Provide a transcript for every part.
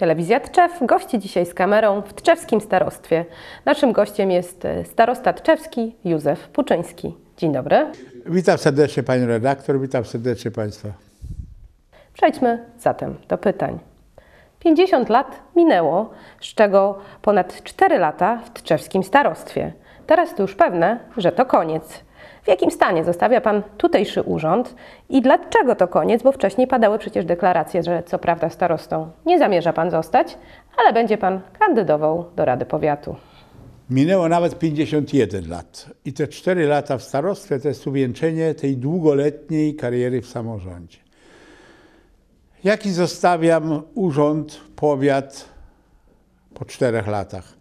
Telewizja Tczew gości dzisiaj z kamerą w tczewskim starostwie. Naszym gościem jest e, starosta tczewski Józef Puczyński. Dzień dobry. Witam serdecznie Pani redaktor, witam serdecznie Państwa. Przejdźmy zatem do pytań. 50 lat minęło, z czego ponad 4 lata w tczewskim starostwie. Teraz to już pewne, że to koniec. W jakim stanie zostawia Pan tutejszy urząd i dlaczego to koniec? Bo wcześniej padały przecież deklaracje, że co prawda starostą nie zamierza Pan zostać, ale będzie Pan kandydował do Rady Powiatu. Minęło nawet 51 lat i te 4 lata w starostwie to jest uwieńczenie tej długoletniej kariery w samorządzie. Jaki zostawiam urząd, powiat po czterech latach?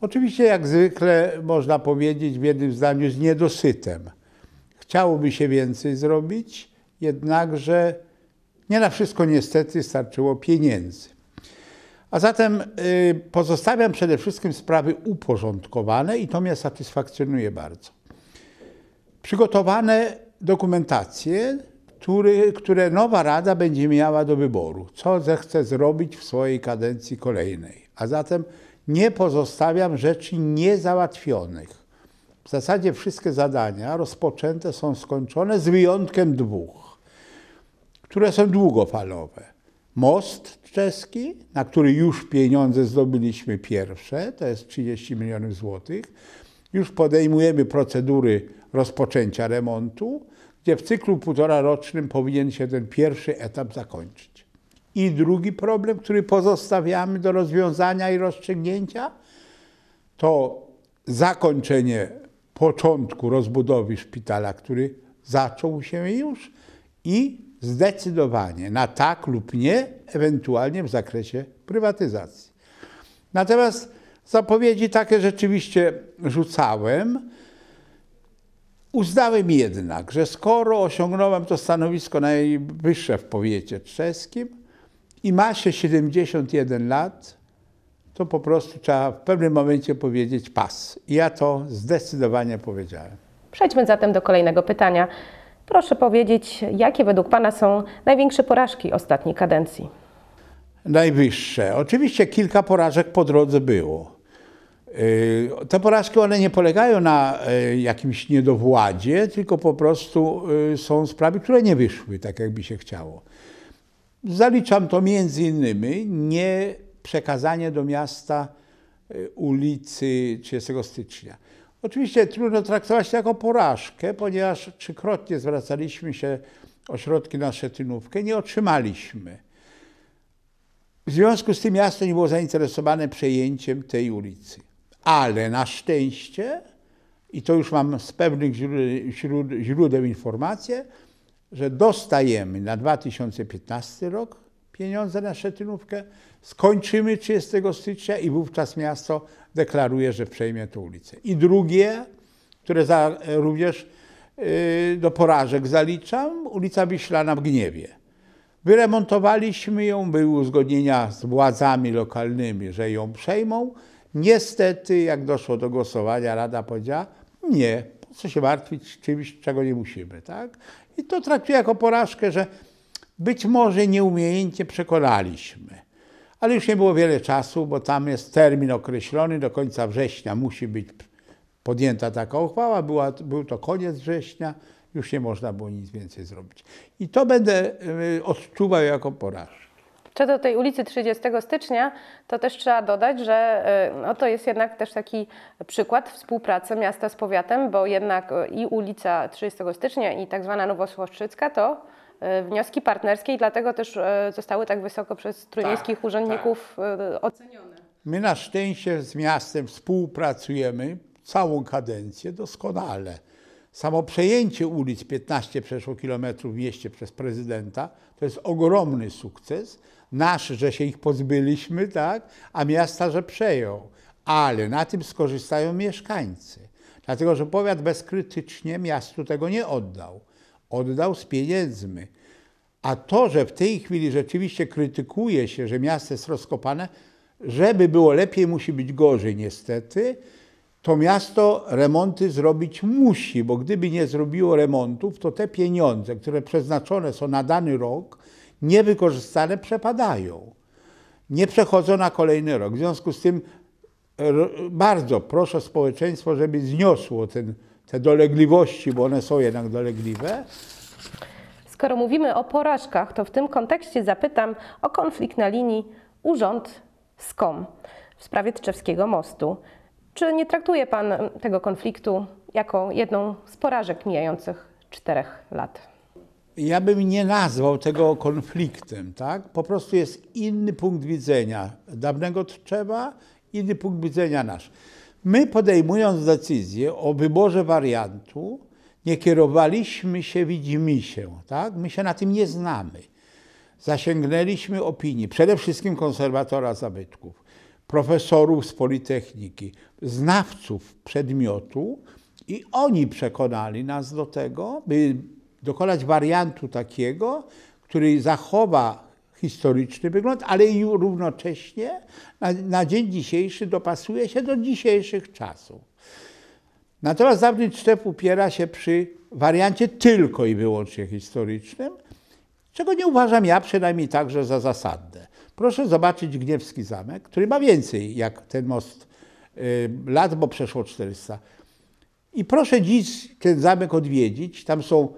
Oczywiście, jak zwykle, można powiedzieć w jednym zdaniu, z niedosytem. Chciałoby się więcej zrobić, jednakże nie na wszystko niestety starczyło pieniędzy. A zatem y, pozostawiam przede wszystkim sprawy uporządkowane i to mnie satysfakcjonuje bardzo. Przygotowane dokumentacje, który, które nowa rada będzie miała do wyboru, co zechce zrobić w swojej kadencji kolejnej. A zatem nie pozostawiam rzeczy niezałatwionych. W zasadzie wszystkie zadania rozpoczęte są skończone z wyjątkiem dwóch, które są długofalowe. Most czeski, na który już pieniądze zdobyliśmy pierwsze, to jest 30 milionów złotych. Już podejmujemy procedury rozpoczęcia remontu, gdzie w cyklu półtora rocznym powinien się ten pierwszy etap zakończyć. I drugi problem, który pozostawiamy do rozwiązania i rozstrzygnięcia, to zakończenie początku rozbudowy szpitala, który zaczął się już i zdecydowanie na tak lub nie, ewentualnie w zakresie prywatyzacji. Natomiast zapowiedzi takie rzeczywiście rzucałem. Uznałem jednak, że skoro osiągnąłem to stanowisko najwyższe w powiecie czeskim i ma się 71 lat, to po prostu trzeba w pewnym momencie powiedzieć pas. I ja to zdecydowanie powiedziałem. Przejdźmy zatem do kolejnego pytania. Proszę powiedzieć, jakie według Pana są największe porażki ostatniej kadencji? Najwyższe. Oczywiście kilka porażek po drodze było. Yy, te porażki one nie polegają na yy, jakimś niedowładzie, tylko po prostu yy, są sprawy, które nie wyszły tak, jakby się chciało. Zaliczam to między innymi nie przekazanie do miasta ulicy 30 stycznia. Oczywiście trudno traktować to jako porażkę, ponieważ trzykrotnie zwracaliśmy się o środki na Szetynówkę, nie otrzymaliśmy. W związku z tym miasto nie było zainteresowane przejęciem tej ulicy. Ale na szczęście, i to już mam z pewnych źródeł, źródeł informacje, że dostajemy na 2015 rok pieniądze na Szetynówkę, skończymy 30 stycznia i wówczas miasto deklaruje, że przejmie tę ulicę. I drugie, które za, również yy, do porażek zaliczam, ulica Wiślana w Gniewie. Wyremontowaliśmy ją, były uzgodnienia z władzami lokalnymi, że ją przejmą. Niestety, jak doszło do głosowania, Rada powiedziała, nie, po co się martwić czymś, czego nie musimy. Tak? I to traktuję jako porażkę, że być może nieumiejętnie przekonaliśmy. Ale już nie było wiele czasu, bo tam jest termin określony, do końca września musi być podjęta taka uchwała. Była, był to koniec września, już nie można było nic więcej zrobić. I to będę y, odczuwał jako porażkę. Co do tej ulicy 30 stycznia, to też trzeba dodać, że y, no, to jest jednak też taki przykład współpracy miasta z powiatem, bo jednak y, i ulica 30 stycznia i tak zwana Nowosłoszczycka to wnioski partnerskie i dlatego też zostały tak wysoko przez trójmiejskich tak, urzędników tak. ocenione. My na szczęście z miastem współpracujemy całą kadencję doskonale. Samo przejęcie ulic 15 przeszło kilometrów w mieście przez prezydenta to jest ogromny sukces. Nasz, że się ich pozbyliśmy, tak, a miasta, że przejął. Ale na tym skorzystają mieszkańcy. Dlatego, że powiat bezkrytycznie miastu tego nie oddał. Oddał z pieniędzmi. A to, że w tej chwili rzeczywiście krytykuje się, że miasto jest rozkopane, żeby było lepiej, musi być gorzej niestety to miasto remonty zrobić musi, bo gdyby nie zrobiło remontów, to te pieniądze, które przeznaczone są na dany rok, niewykorzystane przepadają. nie przechodzą na kolejny rok. W związku z tym ro- bardzo proszę społeczeństwo, żeby zniosło ten, te dolegliwości, bo one są jednak dolegliwe, Skoro mówimy o porażkach, to w tym kontekście zapytam o konflikt na linii urząd-SKOM w sprawie Tczewskiego Mostu. Czy nie traktuje Pan tego konfliktu jako jedną z porażek mijających czterech lat? Ja bym nie nazwał tego konfliktem, tak? Po prostu jest inny punkt widzenia dawnego Tczewa, inny punkt widzenia nasz. My podejmując decyzję o wyborze wariantu, nie kierowaliśmy się widzimisię, tak? My się na tym nie znamy. Zasięgnęliśmy opinii przede wszystkim konserwatora zabytków, profesorów z Politechniki, znawców przedmiotu i oni przekonali nas do tego, by dokonać wariantu takiego, który zachowa historyczny wygląd, ale i równocześnie na, na dzień dzisiejszy dopasuje się do dzisiejszych czasów. Natomiast dawny Cztep upiera się przy wariancie tylko i wyłącznie historycznym, czego nie uważam ja przynajmniej także za zasadne. Proszę zobaczyć Gniewski Zamek, który ma więcej jak ten most y, lat, bo przeszło 400. I proszę dziś ten zamek odwiedzić. Tam są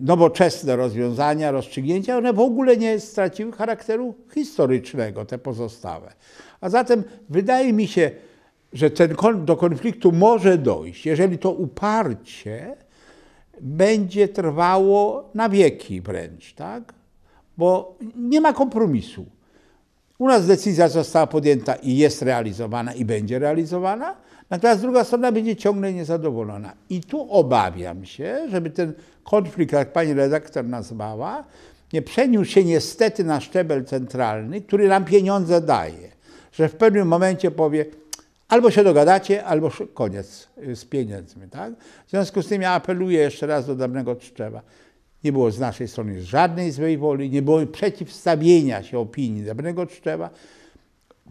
nowoczesne rozwiązania, rozstrzygnięcia. One w ogóle nie straciły charakteru historycznego, te pozostałe. A zatem wydaje mi się, że ten do konfliktu może dojść, jeżeli to uparcie będzie trwało na wieki wręcz, tak? Bo nie ma kompromisu. U nas decyzja została podjęta i jest realizowana i będzie realizowana, natomiast druga strona będzie ciągle niezadowolona. I tu obawiam się, żeby ten konflikt, jak pani redaktor nazwała, nie przeniósł się niestety na szczebel centralny, który nam pieniądze daje. Że w pewnym momencie powie, albo się dogadacie, albo koniec z pieniędzmi. Tak? W związku z tym ja apeluję jeszcze raz do dawnego Tczewa. Nie było z naszej strony żadnej złej woli, nie było przeciwstawienia się opinii dawnego Tczewa.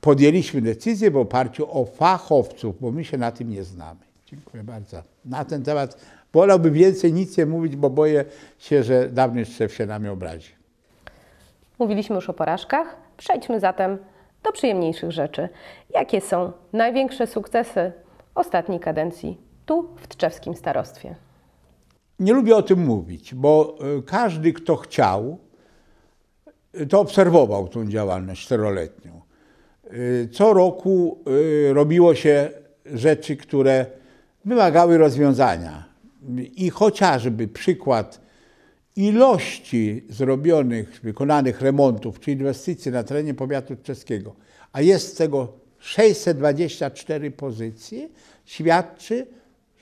Podjęliśmy decyzję w oparciu o fachowców, bo my się na tym nie znamy. Dziękuję bardzo. Na ten temat wolałbym więcej nic nie mówić, bo boję się, że dawny Tczew się nami obrazi. Mówiliśmy już o porażkach, przejdźmy zatem do przyjemniejszych rzeczy. Jakie są największe sukcesy ostatniej kadencji tu w Tczewskim Starostwie? Nie lubię o tym mówić, bo y, każdy, kto chciał, y, to obserwował tą działalność czteroletnią. Y, Co roku y, robiło się rzeczy, które wymagały rozwiązania. I chociażby przykład ilości zrobionych, wykonanych remontów czy inwestycji na terenie powiatu czeskiego, a jest z tego 624 pozycje, świadczy,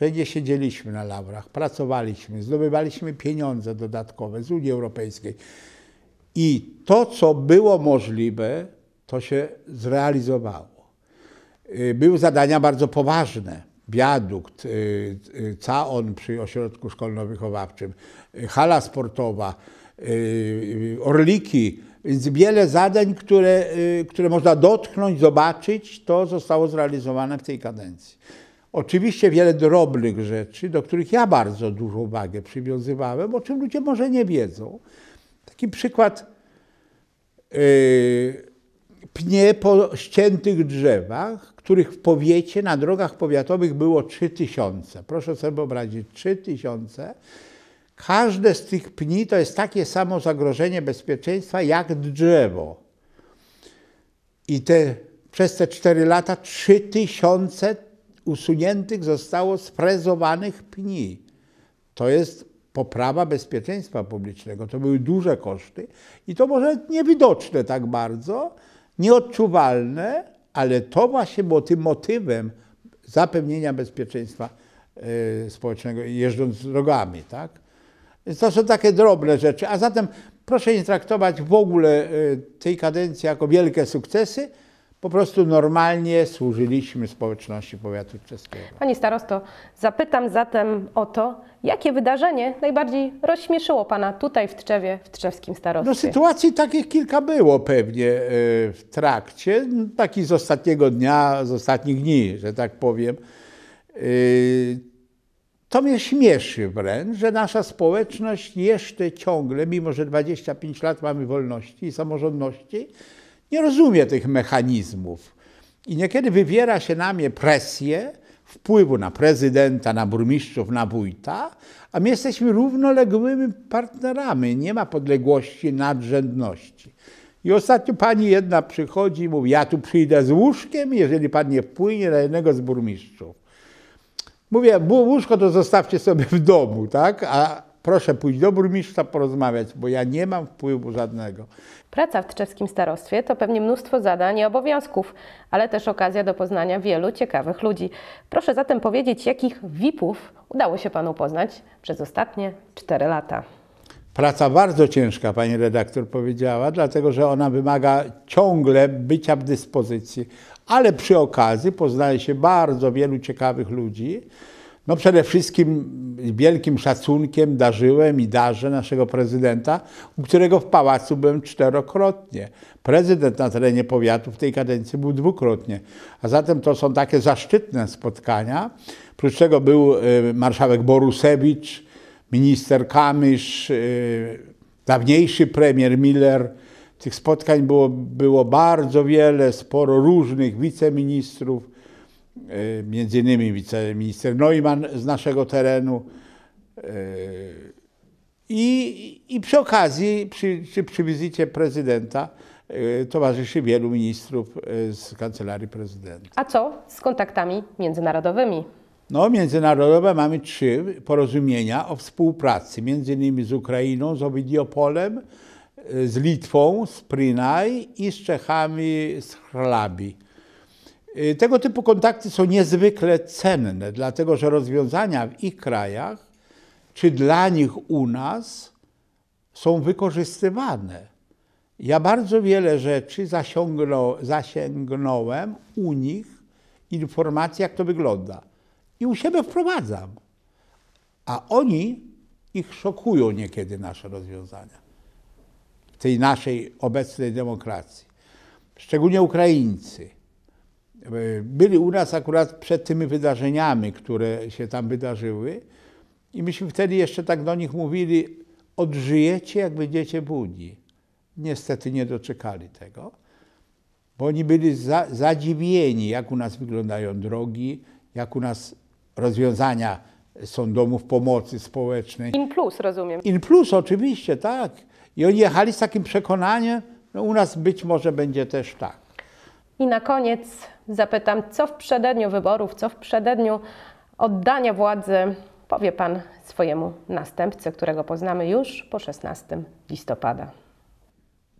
że nie siedzieliśmy na laurach, pracowaliśmy, zdobywaliśmy pieniądze dodatkowe z Unii Europejskiej. I to, co było możliwe, to się zrealizowało. Y, Były zadania bardzo poważne. Wiadukt, y, y, CAON przy ośrodku szkolno-wychowawczym, hala sportowa, orliki, więc wiele zadań, które, które można dotknąć, zobaczyć, to zostało zrealizowane w tej kadencji. Oczywiście wiele drobnych rzeczy, do których ja bardzo dużą wagę przywiązywałem, o czym ludzie może nie wiedzą. Taki przykład yy, pnie po ściętych drzewach, których w powiecie, na drogach powiatowych było 3000. Proszę sobie wyobrazić, 3000. Każde z tych pni to jest takie samo zagrożenie bezpieczeństwa jak drzewo. I te, przez te 4 lata 3000 usuniętych zostało sfrezowanych pni. To jest poprawa bezpieczeństwa publicznego. To były duże koszty i to może niewidoczne tak bardzo, nieodczuwalne, ale to właśnie było tym motywem zapewnienia bezpieczeństwa y, społecznego jeżdżąc drogami. Tak? To są takie drobne rzeczy. A zatem proszę nie traktować w ogóle y, tej kadencji jako wielkie sukcesy. Po prostu normalnie służyliśmy społeczności powiatu czeskiego. Pani starosto, zapytam zatem o to, jakie wydarzenie najbardziej rozśmieszyło Pana tutaj w Tczewie, w Tczewskim No Starostwie? sytuacji takich kilka było pewnie e, w trakcie, no, taki z ostatniego dnia, z ostatnich dni, że tak powiem. E, To mnie śmieszy wręcz, że nasza społeczność jeszcze ciągle, mimo że 25 lat mamy wolności i samorządności, nie rozumie tych mechanizmów. I niekiedy wywiera się na mnie presję wpływu na prezydenta, na burmistrzów, na wójta, a my jesteśmy równoległymi partnerami. Nie ma podległości, nadrzędności. I ostatnio pani jedna przychodzi i mówi, ja tu przyjdę z łóżkiem, jeżeli pan nie wpłynie na jednego z burmistrzów. Mówię, łóżko to zostawcie sobie w domu, tak? A proszę pójść do burmistrza porozmawiać, bo ja nie mam wpływu żadnego. Praca w Tczewskim Starostwie to pewnie mnóstwo zadań i obowiązków, ale też okazja do poznania wielu ciekawych ludzi. Proszę zatem powiedzieć, jakich VIP-ów udało się Panu poznać przez ostatnie 4 lata. Praca bardzo ciężka, pani redaktor powiedziała, dlatego że ona wymaga ciągle bycia w dyspozycji, ale przy okazji poznaje się bardzo wielu ciekawych ludzi. No przede wszystkim wielkim szacunkiem darzyłem i darzę naszego prezydenta, u którego w pałacu byłem czterokrotnie. Prezydent na terenie powiatu w tej kadencji był dwukrotnie. A zatem to są takie zaszczytne spotkania. Oprócz tego był y, marszałek Borusewicz, minister Kamysz, y, dawniejszy premier Miller. Tych spotkań było, było bardzo wiele, sporo różnych wiceministrów, między innymi wiceminister Neumann z naszego terenu. Y, I, i przy okazji, przy, przy, przy wizycie prezydenta, y, towarzyszy wielu ministrów z kancelarii prezydenta. A co z kontaktami międzynarodowymi? No, międzynarodowe mamy trzy porozumienia o współpracy, między innymi z Ukrainą, z Ovidiopolem, y, z Litwą, z Prinaj i z Czechami, z Chlabi. Y, Tego typu kontakty są niezwykle cenne, dlatego że rozwiązania w ich krajach, czy dla nich u nas, są wykorzystywane. Ja bardzo wiele rzeczy zasięgnął, zasięgnąłem u nich, informacji, jak to wygląda. I u siebie wprowadzam. A oni, ich szokują niekiedy nasze rozwiązania w tej naszej obecnej demokracji. Szczególnie Ukraińcy. Byli u nas akurat przed tymi wydarzeniami, które się tam wydarzyły i myśmy wtedy jeszcze tak do nich mówili, odżyjecie jak będziecie Unii. Niestety nie doczekali tego, bo oni byli za, zadziwieni, jak u nas wyglądają drogi, jak u nas rozwiązania są domów pomocy społecznej. In plus, rozumiem. In plus oczywiście, tak. I oni jechali z takim przekonaniem, no u nas być może będzie też tak. I na koniec zapytam, co w przededniu wyborów, co w przededniu oddania władzy powie Pan swojemu następcy, którego poznamy już po 16 listopada.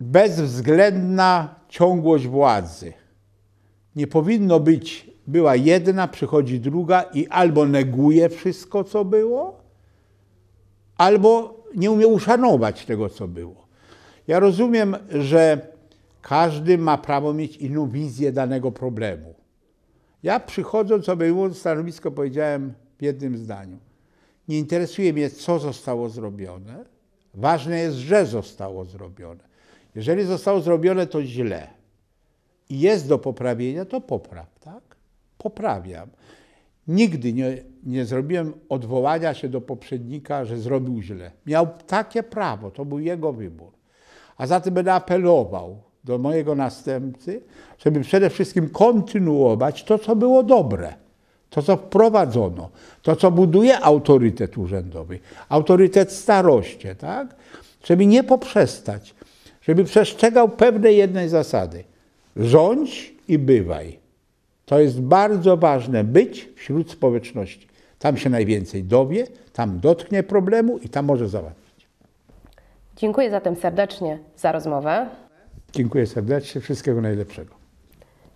Bezwzględna ciągłość władzy. Nie powinno być, była jedna, przychodzi druga i albo neguje wszystko, co było, albo nie umie uszanować tego, co było. Ja rozumiem, że każdy ma prawo mieć inną wizję danego problemu. Ja przychodząc, obejmując stanowisko, powiedziałem w jednym zdaniu. Nie interesuje mnie, co zostało zrobione. Ważne jest, że zostało zrobione. Jeżeli zostało zrobione, to źle. I jest do poprawienia, to popraw, tak? Poprawiam. Nigdy nie, nie zrobiłem odwołania się do poprzednika, że zrobił źle. Miał takie prawo, to był jego wybór. A zatem będę apelował do mojego następcy, żeby przede wszystkim kontynuować to, co było dobre, to, co wprowadzono, to, co buduje autorytet urzędowy, autorytet staroście, tak? Żeby nie poprzestać, żeby przestrzegał pewnej jednej zasady. Rządź i bywaj. To jest bardzo ważne, być wśród społeczności. Tam się najwięcej dowie, tam dotknie problemu i tam może załatwić. Dziękuję zatem serdecznie za rozmowę. Dziękuję serdecznie, wszystkiego najlepszego.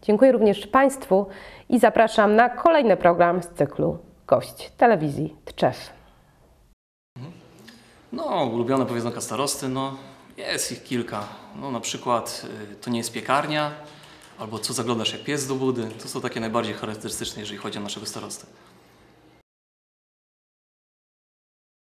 Dziękuję również Państwu i zapraszam na kolejny program z cyklu Gość Telewizji Tczew. No, ulubione powiedzonka starosty, no jest ich kilka. No na przykład y, to nie jest piekarnia, albo co zaglądasz jak pies do budy. To są takie najbardziej charakterystyczne, jeżeli chodzi o naszego starostę.